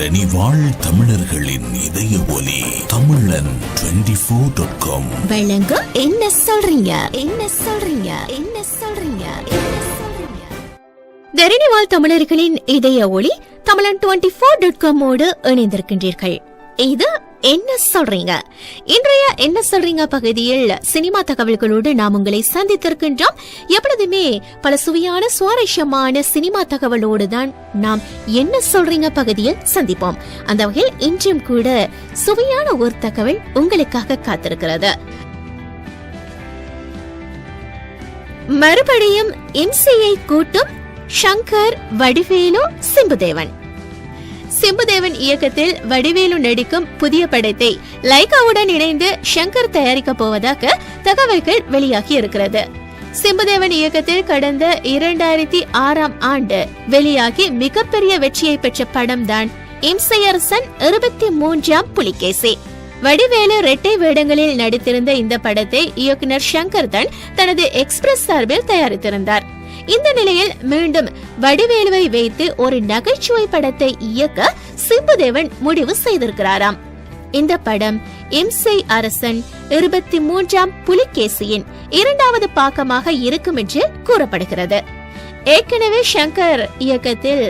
தரணி வாழ் தமிழர்களின் இதய ஒலி தமிழன் டுவெண்டி ஃபோர் டாட் காம் வழங்க என்ன சொல்றீங்க? என்ன சொல்றீங்க? என்ன சொல்றீங்க? என்ன சொல்றீங்க? தரணிவாழ் தமிழர்களின் இதய ஒளி தமிழன் டுவெண்டி ஃபோர் டாட் காமோடு இணைந்திருக்கின்றீர்கள். இது என்ன சொல்றீங்க? இன்றைய என்ன சொல்றீங்க பகுதியில் சினிமா தகவல்களோடு நாம் உங்களை சந்தித்திருக்கின்றோம். எப்பொழுதுமே பல சுவையான சுவாரஸ்யமான சினிமா தகவலோடு தான் நாம் என்ன சொல்றீங்க பகுதியில் சந்திப்போம். அந்த வகையில் இன்றும் கூட சுவையான ஒரு தகவல் உங்களுக்காக காத்திருக்கிறது. மறுபடியும் இம்சையை கூட்டும் ஷங்கர் வடிவேலு சிம்புதேவன். சிம்புதேவன் இயக்கத்தில் வடிவேலு நடிக்கும் புதிய படத்தை லைகாவுடன் இணைந்து ஷங்கர் தயாரிக்க போவதாக தகவல்கள் வெளியாகி இருக்கிறது. சிம்புதேவன் இயக்கத்தில் கடந்த இரண்டாயிரத்தி ஆறாம் ஆண்டு வெளியாகி மிகப்பெரிய வெற்றியை பெற்ற படம் தான் இம்சையரசன் இருபத்தி மூன்றாம் புலிகேசி. வடிவேலு இரட்டை வேடங்களில் நடித்திருந்த இந்த படத்தை இயக்குனர் ஷங்கர் தன் தனது எக்ஸ்பிரஸ் சார்பில் தயாரித்திருந்தார். இந்த நிலையில் மீண்டும் வடிவேலுவை வைத்து ஒரு நகைச்சுவை படத்தை இயக்க சிம்புதேவன் முடிவு செய்திருக்கிறாராம். இந்த படம் இம்சை அரசன் இருபத்தி மூன்றாம் புலிகேசியின் இரண்டாவது பாக்கமாக இருக்கும் என்று கூறப்படுகிறது. ஏற்கனவே ஷங்கர் இயக்கத்தில்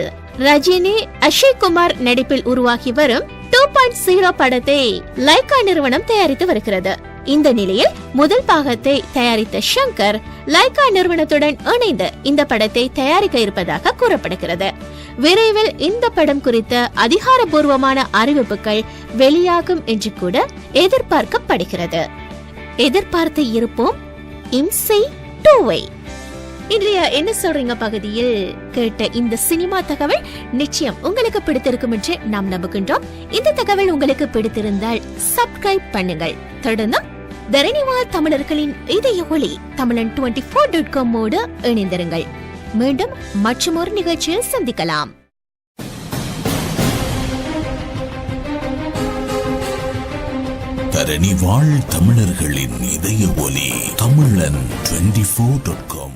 ரஜினி அஷய் குமார் நடிப்பில் உருவாகி வரும் டூ பாயிண்ட் ஜீரோ படத்தை லைகா நிறுவனம் தயாரித்து வருகிறது. இந்த நிலையில் முதல் பாகத்தை தயாரித்த ஷங்கர் லைகா நிறுவனத்துடன் இணைந்து இந்த படத்தை தயாரிக்க இருப்பதாக கூறப்படுகிறது. விரைவில் இந்த படம் குறித்த அதிகாரப்பூர்வமான அறிவிப்புகள் வெளியாகும் என்று கூட எதிர்பார்க்கப்படுகிறது. எதிர்பார்த்து இருப்போம். இம்சை டூவை. இன்றைய என்ன சொல்றீங்க பகுதியில் கேட்ட இந்த சினிமா தகவல் நிச்சயம் உங்களுக்கு பிடித்திருக்கும் என்று நாம் நம்புகின்றோம். இந்த தகவல் உங்களுக்கு பிடித்திருந்தால் சப்ஸ்கிரைப் பண்ணுங்கள். தொடர்ந்து தரணிவாழ் தமிழர்களின் இதய ஒளி தமிழன் டுவெண்டி ஃபோர் டாட் காமோடு இணைந்திருங்கள். மீண்டும் மற்றும் ஒரு நிகழ்ச்சியில் சந்திக்கலாம். தரணி வாழ் தமிழர்களின் இதய ஒலி தமிழன் டுவெண்டி ஃபோர் டாட் காம்